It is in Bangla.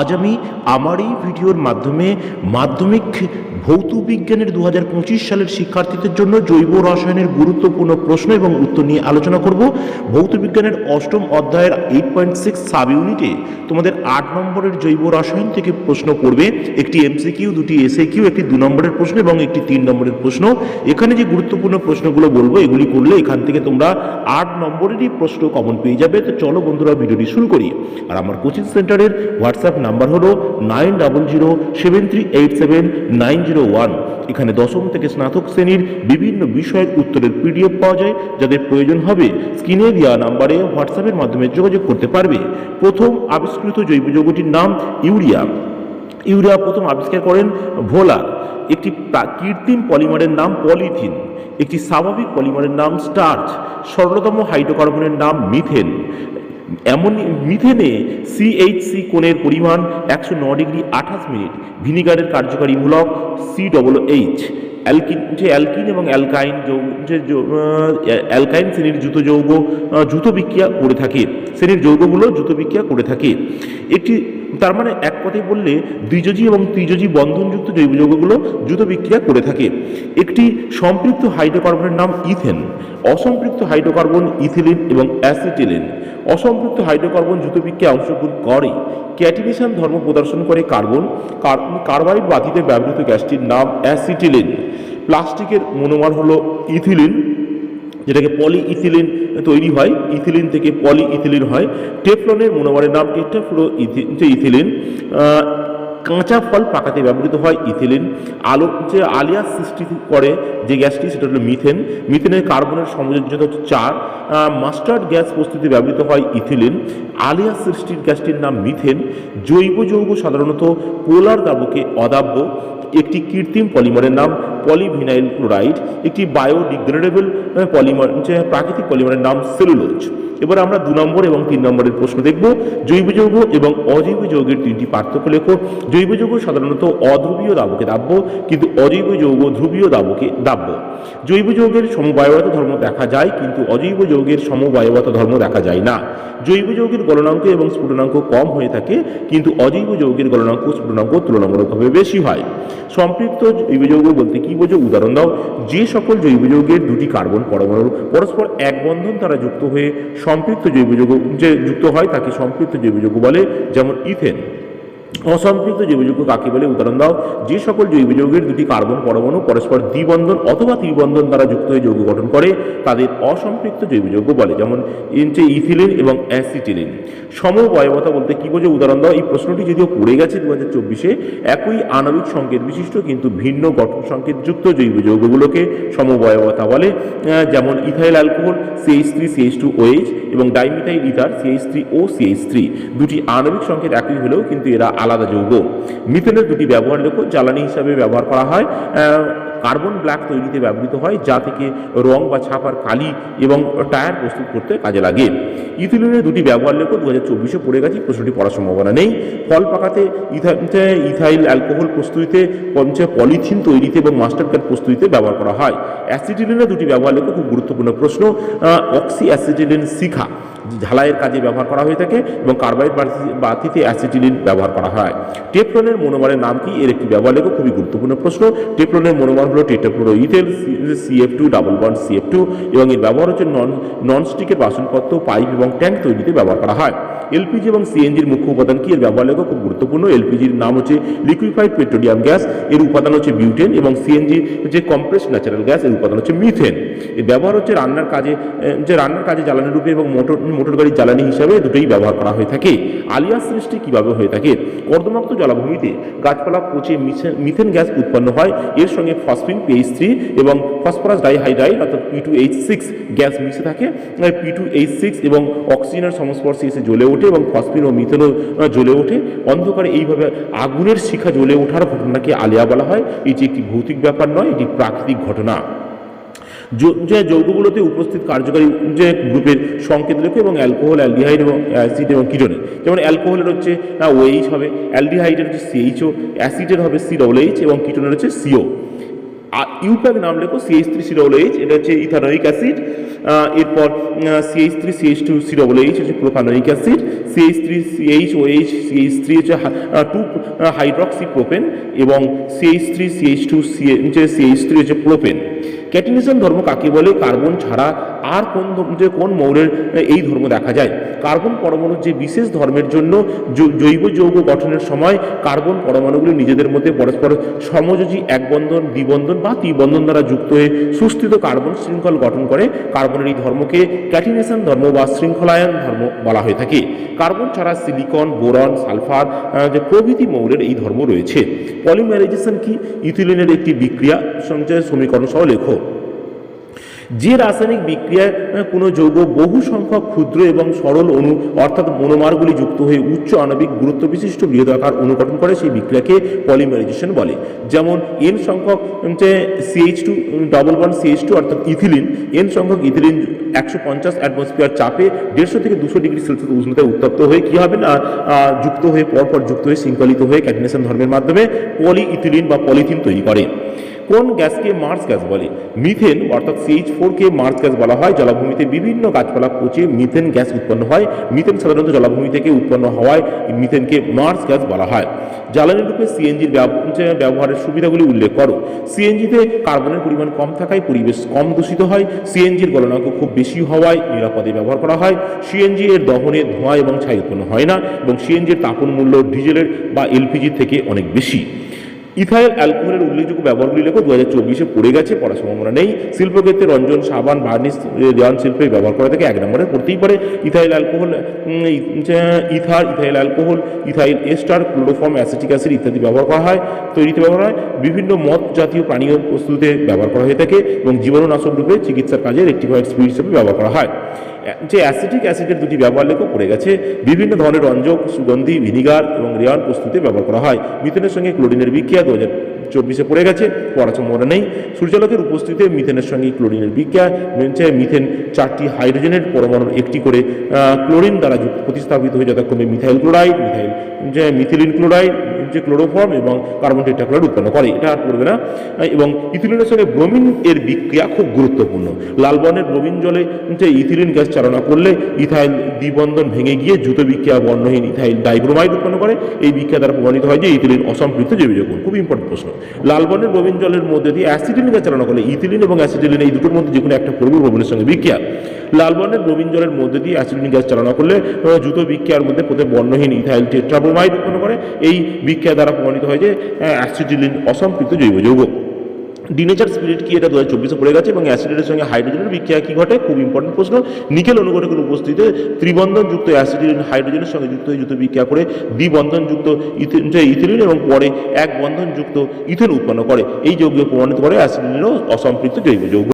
আজ আমি আমার এই ভিডিওর মাধ্যমে মাধ্যমিক ভৌত বিজ্ঞানের দু হাজার পঁচিশ সালের শিক্ষার্থীদের জন্য জৈব রসায়নের গুরুত্বপূর্ণ প্রশ্ন এবং উত্তর নিয়ে আলোচনা করব। ভৌত বিজ্ঞানের অষ্টম অধ্যায়ের এইট পয়েন্ট সিক্স সাব ইউনিটে তোমাদের আট নম্বরের জৈব রসায়ন থেকে প্রশ্ন পড়বে। একটি এমসিকিউ দুটি এসএ কিউ একটি দু নম্বরের প্রশ্ন এবং একটি তিন নম্বরের প্রশ্ন। এখানে যে গুরুত্বপূর্ণ প্রশ্নগুলো বলব, এগুলি করলে এখান থেকে তোমরা আট নম্বরেরই প্রশ্ন কমন পেয়ে যাবে। তো চলো বন্ধুরা, ভিডিওটি শুরু করি। আর আমার কোচিং সেন্টারের হোয়াটসঅ্যাপ নাম্বার হলো nine double zero seven three eight seven nine zero one. এখানে দশম থেকে স্নাতক শ্রেণির বিভিন্ন বিষয়ের উত্তরের পিডিএফ পাওয়া যায়, যাদের প্রয়োজন হবে স্ক্রিনে দেওয়া নাম্বারে হোয়াটসঅ্যাপের মাধ্যমে যোগাযোগ করতে পারবে। প্রথম আবিষ্কৃত জৈব যৌগটির নাম ইউরিয়া। ইউরিয়া প্রথম আবিষ্কার করেন ভোলা, একটি কৃত্রিম পলিমারের নাম পলিথিন, একটি স্বাভাবিক পলিমারের নাম স্টার্চ, সরলতম হাইড্রোকার্বনের নাম মিথেন। এমন মিথেনে সিএইচসি কোণের পরিমাণ একশো ন ডিগ্রি আঠাশ মিনিট, ভিনিগারের কার্যকারী মূলক সি ডবল এইচ অ্যালকিন যে অ্যালকিন এবং অ্যালকাইন যৌগ যে অ্যালকাইন শ্রেণির জুতো যৌগ জুতো বিক্রিয়া করে থাকে। শ্রেণির যৌগগুলো জুতো বিক্রিয়া করে থাকে। একটি তার মানে এক কথায় বললে দ্বিযোজী এবং ত্রিযোজী বন্ধনযুক্ত জৈব যৌগগুলো দ্রুত বিক্রিয়া করে থাকে। একটি সম্পৃক্ত হাইড্রোকার্বনের নাম ইথেন, অসম্পৃক্ত হাইড্রোকার্বন ইথিলিন এবং অ্যাসিটিলিন। অসম্পৃক্ত হাইড্রোকার্বন দ্রুত বিক্রিয়ায় অংশগ্রহণ করে। ক্যাটিনেশন ধর্ম প্রদর্শন করে কার্বন। কার- কার্বাইড বাতিতে ব্যবহৃত গ্যাসটির নাম অ্যাসিটিলিন। প্লাস্টিকের মনোমার হলো ইথিলিন। যেটাকে পলি ইথিলিন তৈরি হয় ইথিলিন থেকে পলি ইথিলিন হয়। টেফলনের মনোমারের নাম টেট্রাফ্লুরো ইথিলিন কাঁচা ফল পাকাতে ব্যবহৃত হয় ইথিলিন আলো, যে আলিয়া সৃষ্টি করে যে গ্যাসটি, সেটা হলো মিথেন মিথেনের কার্বনের সমযোজ্যতা হচ্ছে চার। মাস্টার্ড গ্যাস প্রস্তুতি ব্যবহৃত হয় ইথিলিন আলিয়া সৃষ্টির গ্যাসটির নাম মিথেন জৈব যৌগ সাধারণত পোলার দ্রাবকে অদাব্য। কৃত্রিম পলিমারের নাম পলিভিনাইল ক্লোরাইড একটি বায়োডিগ্রেডেবল পলিমার প্রাকৃতিক পলিমারের নাম সেলুলোজ। এবার আমরা দু নম্বর এবং তিন নম্বরের প্রশ্ন দেখব। জৈব যৌগ এবং অজৈব যৌগের তিনটি পার্থক্য লেখো। জৈব যৌগ সাধারণত অধ্রুবীয় দাবকে দাব্য, কিন্তু অজৈব যৌগ ধ্রুবীয় দাবকে দাব্য। জৈব যৌগের সমবায়বতা ধর্ম দেখা যায়, কিন্তু অজৈব যৌগের সমবায়বতা ধর্ম দেখা যায় না। জৈব যৌগের গলনাঙ্ক এবং স্ফুটনাঙ্ক কম হয়ে থাকে, কিন্তু অজৈব যৌগের গলনাঙ্ক স্ফুটনাঙ্ক তুলনামূলকভাবে বেশি হয়। সম্পৃক্ত জৈব যৌগ বলতে কি বোঝো? উদাহরণ দাও। যে সকল জৈব যৌগের দুটি কার্বন পরমাণু পরস্পর এক বন্ধন দ্বারা যুক্ত হয়ে সম্পৃক্ত জৈব যৌগ যে যুক্ত হয় তাকে সম্পৃক্ত জৈব যৌগ বলে যেমন ইথেন। অসম্পৃক্ত জৈবযৌগ কাকে বলে? উদাহরণ দাও। যে সকল জৈব যৌগের দুটি কার্বন, পরমাণু, পরস্পর দ্বিবন্ধন অথবা ত্রিবন্ধন দ্বারা যুক্ত হয়ে যৌগ গঠন করে, তাদের অসম্পৃক্ত জৈব যৌগ বলে, যেমন ইনচে ইথিলিন এবং অ্যাসিটিলিন। সমবয়বতা বলতে কি বোঝো? উদাহরণ দাও। এই প্রশ্নটি যদিও পড়ে গেছে দু হাজার চব্বিশে, একই আণবিক সংকেত বিশিষ্ট কিন্তু ভিন্ন গঠন সংকেত যুক্ত জৈব যৌগগুলোকে সমবয়বতা বলে। যেমন ethyl alcohol CH three CH two OH এবং dimethyl ether CH three O CH three. দুটি আণবিক সংকেত একই হলেও কিন্তু এরা আলাদা যৌগ। মিথেনের দুটি ব্যবহার লেখো, জ্বালানি হিসাবে ব্যবহার করা হয়। কার্বন ব্ল্যাক তৈরিতে ব্যবহৃত হয়, যা থেকে রং বা ছাপার কালি এবং টায়ার প্রস্তুত করতে কাজে লাগে। ইথিলিনের দুটি ব্যবহার লেখো দু হাজার চব্বিশে পড়ে গেছে, প্রশ্নটি পড়ার সম্ভাবনা নেই। ফল পাকাতে ইথাইল অ্যালকোহল প্রস্তুতিতে, পঞ্চে পলিথিন তৈরিতে এবং মাস্টার কার্ড প্রস্তুতিতে ব্যবহার করা হয়। অ্যাসিটিলিনের দুটি ব্যবহার লেখো, খুব গুরুত্বপূর্ণ প্রশ্ন। অক্সি অ্যাসিটিলিন শিখা। ঝালাইয়ের কাজে ব্যবহার করা হয়ে থাকে এবং কার্বাইড বাতিতে অ্যাসিটিলিন ব্যবহার করা হয়। টেপ্রনের মনোমারের নাম কি? এর একটি ব্যবহার লেখো খুবই গুরুত্বপূর্ণ প্রশ্ন। টেপ্রনের মনোমার হলো tetrafluoroethylene CF two, double bond CF two এবং এর ব্যবহার হচ্ছে নন ননস্টিকের বাসনপত্র, পাইপ এবং ট্যাঙ্ক তৈরিতে ব্যবহার করা হয়। এলপিজি এবং সিএনজির মুখ্য উপাদান কি? এর ব্যবহার লেখো খুব গুরুত্বপূর্ণ। এলপিজির নাম হচ্ছে লিকুইফাইড পেট্রোলিয়াম গ্যাস, এর উপাদান হচ্ছে বিউটেন এবং সিএনজি যে কম্প্রেস ন্যাচারাল গ্যাস, এর উপাদান হচ্ছে মিথেন। এর ব্যবহার হচ্ছে রান্নার কাজে যে রান্নার কাজে জ্বালানি রূপে এবং মোটর মোটর গাড়ির জ্বালানি হিসাবে দুটোই ব্যবহার করা হয়ে থাকে। আলিয়াস সৃষ্টি কীভাবে হয়ে থাকে? কর্দমাক্ত জলাভূমিতে গাছপালা পচে মিথে- মিথেন গ্যাস উৎপন্ন হয়। এর সঙ্গে ফসফিন পিএইচ থ্রি এবং ফসফরাস ডাইহাইড্রাইড অর্থাৎ P two H six gas মিশে থাকে। পি টু এইচ সিক্স এবং অক্সিজেনের সংস্পর্শে এসে জ্বলে ওঠে। এবং ফসফিন ও মিথেনও জ্বলে ওঠে। অন্ধকারে এইভাবে আগুনের শিখা জ্বলে ওঠার ঘটনাকে আলিয়া বলা হয়। এটি একটি ভৌতিক ব্যাপার নয়, এটি প্রাকৃতিক ঘটনা। যৌ- যৌগগুলোতে উপস্থিত কার্যকারী যে গ্রুপের সংকেত রেখে এবং অ্যালকোহল, অ্যালডিহাইড এবং অ্যাসিড এবং কিটোনের। যেমন অ্যালকোহলের হচ্ছে ওএইচ হবে, অ্যালডিহাইডের হচ্ছে সিএইচও অ্যাসিডের হবে সি ডবল এইচ এবং কিটোনের হচ্ছে সিও ইউপ্যাক নাম লেখো সিএইচ থ্রি সিডবল এইচ এটা হচ্ছে ইথানোইক অ্যাসিড। এরপর CH three CH two C double H হচ্ছে propanoic acid. CH three CH O H CH three হচ্ছে টু হাইড্রক্সি প্রোপেন এবং সিএইচ থ্রি সিএইচ টু হচ্ছে সিএইচ থ্রি হচ্ছে প্রোপেন ক্যাটিনিজম ধর্ম কাকে বলে? কার্বন ছাড়া আর কোন যে কোন মৌলের এই ধর্ম দেখা যায়। কার্বন পরমাণুর যে বিশেষ ধর্মের জন্য জৈব যৌগ গঠনের সময় কার্বন পরমাণুগুলি নিজেদের মধ্যে পরস্পর সমযোজী এক বন্ধন দ্বিবন্ধন বা ত্রিবন্ধন দ্বারা যুক্ত হয়ে সুস্থিত কার্বন শৃঙ্খল গঠন করে। কার্বনের এই ধর্মকে ক্যাটিনেশন ধর্ম বা শৃঙ্খলায়ন ধর্ম বলা হয়ে থাকে। কার্বন ছাড়া সিলিকন, বোরন, সালফার যে প্রভৃতি মৌলের এই ধর্ম রয়েছে। পলিমারাইজেশন কি? ইথিলিনের একটি বিক্রিয়া সঞ্চয় সমীকরণ সহ লেখো। যে রাসায়নিক বিক্রিয়ায় কোনো যৌগ বহু সংখ্যক ক্ষুদ্র এবং সরল অণু, অর্থাৎ মনোমারগুলি যুক্ত হয়ে উচ্চ আণবিক গুরুত্ব বিশিষ্ট বৃহদাকার অণু গঠন করে, সেই বিক্রিয়াকে পলিমারাইজেশন বলে। যেমন এন সংখ্যক CH two double one CH two অর্থাৎ ইথিলিন এন সংখ্যক ইথিলিন একশো পঞ্চাশ অ্যাটমসফিয়ার চাপে দেড়শো থেকে দুশো ডিগ্রি সেলসিয়াস উষ্ণতায় উত্তপ্ত হয়ে কী হবে না যুক্ত হয়ে, পরপর যুক্ত হয়ে, শৃঙ্খলিত হয়ে ক্যাটিনেশন ধর্মের মাধ্যমে পলি ইথিলিন বা পলিথিন তৈরি করে। কোন গ্যাসকে মার্স গ্যাস বলে? মিথেন, অর্থাৎ সিএইচ ফোরকে মার্স গ্যাস বলা হয়। জলাভূমিতে বিভিন্ন গাছপালা পচে মিথেন গ্যাস উৎপন্ন হয়। মিথেন সাধারণত জলাভূমি থেকে উৎপন্ন হওয়ায় মিথেনকে মার্স গ্যাস বলা হয়। জ্বালানি রূপে সিএনজির ব্যবহারের সুবিধাগুলি উল্লেখ করো। সিএনজিতে কার্বনের পরিমাণ কম থাকায় পরিবেশ কম দূষিত হয়। সিএনজির গলনাঙ্ক খুব বেশি হওয়ায় নিরাপদে ব্যবহার করা হয়। সিএনজি এর দহনে ধোঁয়া এবং ছাই উৎপন্ন হয় না এবং সিএনজির তাপন মূল্য ডিজেলের বা এলপিজির থেকে অনেক বেশি। ইথাইল অ্যালকোহলের উল্লেখযোগ্য ব্যবহারগুলি লেখো দু হাজার চব্বিশে পড়ে গেছে পড়ার সম্ভাবনা নেই। শিল্পক্ষেত্রে রঞ্জন, সাবান বার্নিশ দেওয়ান শিল্পে ব্যবহার করা থেকে এক নম্বরে পড়তেই পারে। Ethyl alcohol ether, ethyl alcohol, ethyl ester, chloroform, acetic acid ইত্যাদি ব্যবহার করা হয়, তৈরিতে ব্যবহার হয়। বিভিন্ন মদ জাতীয় পানীয় প্রস্তুতিতে ব্যবহার করা হয়ে থাকে এবং জীবাণুনাশক রূপে চিকিৎসার কাজে রেক্টিফাইড স্পিড হিসেবে ব্যবহার করা হয়। যে অ্যাসিটিক অ্যাসিডের দুটি ব্যবহার লেখো পড়ে গেছে, বিভিন্ন ধরনের রঞ্জক, সুগন্ধি, ভিনিগার এবং রেয়ান প্রস্তুতি ব্যবহার করা হয়। মিথেনের সঙ্গে ক্লোরিনের বিক্রিয়া দু হাজার চব্বিশে পড়ে গেছে পড়ার সম্ভাবনা নেই। সূর্যালোকের উপস্থিতিতে মিথেনের সঙ্গে ক্লোরিনের বিক্রিয়া মেনছে মিথেন চারটি হাইড্রোজেনের পরমাণুর একটি করে ক্লোরিন দ্বারা প্রতিস্থাপিত হয়ে যথাক্রমে methyl chloride, methyl methylene chloride যে ক্লোরোফর্ম এবং কার্বন টেট্রাক্লোরাইড উৎপন্ন করে। এটা আর পড়বে না। এবং ইথিলিনের সঙ্গে ব্রোমিন এর বিক্রিয়া খুব গুরুত্বপূর্ণ। লাল বর্ণের ব্রোমিন জলে ইথিলিন গ্যাস চালনা করলে ইথাইল দ্বিবন্ধন ভেঙে গিয়ে জুতো বিক্রিয়া বর্ণহীন ইথাইল ডাইব্রোমাইড উৎপন্ন করে। এই বিক্রিয়া দ্বারা প্রমাণিত হয় যে ইথিলিন অসম্পৃক্ত জৈব যৌগ খুব ইম্পর্টেন্ট প্রশ্ন। লাল বর্ণের ব্রোমিন জলের মধ্যে দিয়ে অ্যাসিডিলিন গ্যাস চালনা করলে ইথিলিন এবং অ্যাসিডিলিন এই দুটোর মধ্যে যে কোনো একটা পড়বে ব্রোমিনের সঙ্গে বিক্রিয়া। লাল বর্ণের ব্রোমিন জলের মধ্যে দিয়ে অ্যাসিডিলিন গ্যাস চালনা করলে দ্রুত বিক্রিয়ার মধ্যে প্রতি বর্ণহীন ইথাইল টেট্রাব্রোমাইড উৎপন্ন করে, এই বিক্রিয়া দ্বারা প্রমাণিত হয় যে অ্যাসিডিলিন অসম্পৃক্ত জৈব যৌগ। ডিনেচার স্পিরিট কি এটা দু হাজার চব্বিশে পড়ে গেছে এবং অ্যাসিডের সঙ্গে হাইড্রোজেনের বিক্রিয়া কি ঘটে? খুব ইম্পর্টেন্ট প্রশ্ন। নিকেল অনুঘটকের উপস্থিতিতে ত্রিবন্ধনযুক্ত অ্যাসিডিন হাইড্রোজেনের সঙ্গে যুক্ত হয়ে যুক্ত বিক্রিয়া করে দ্বিবন্ধনযুক্ত ইথিলিন এবং পরে এক বন্ধনযুক্ত ইথেন উৎপন্ন করে। এই যৌগ প্রমাণিত করে অ্যাসিডিনও অসম্পৃক্ত জৈব যৌগ।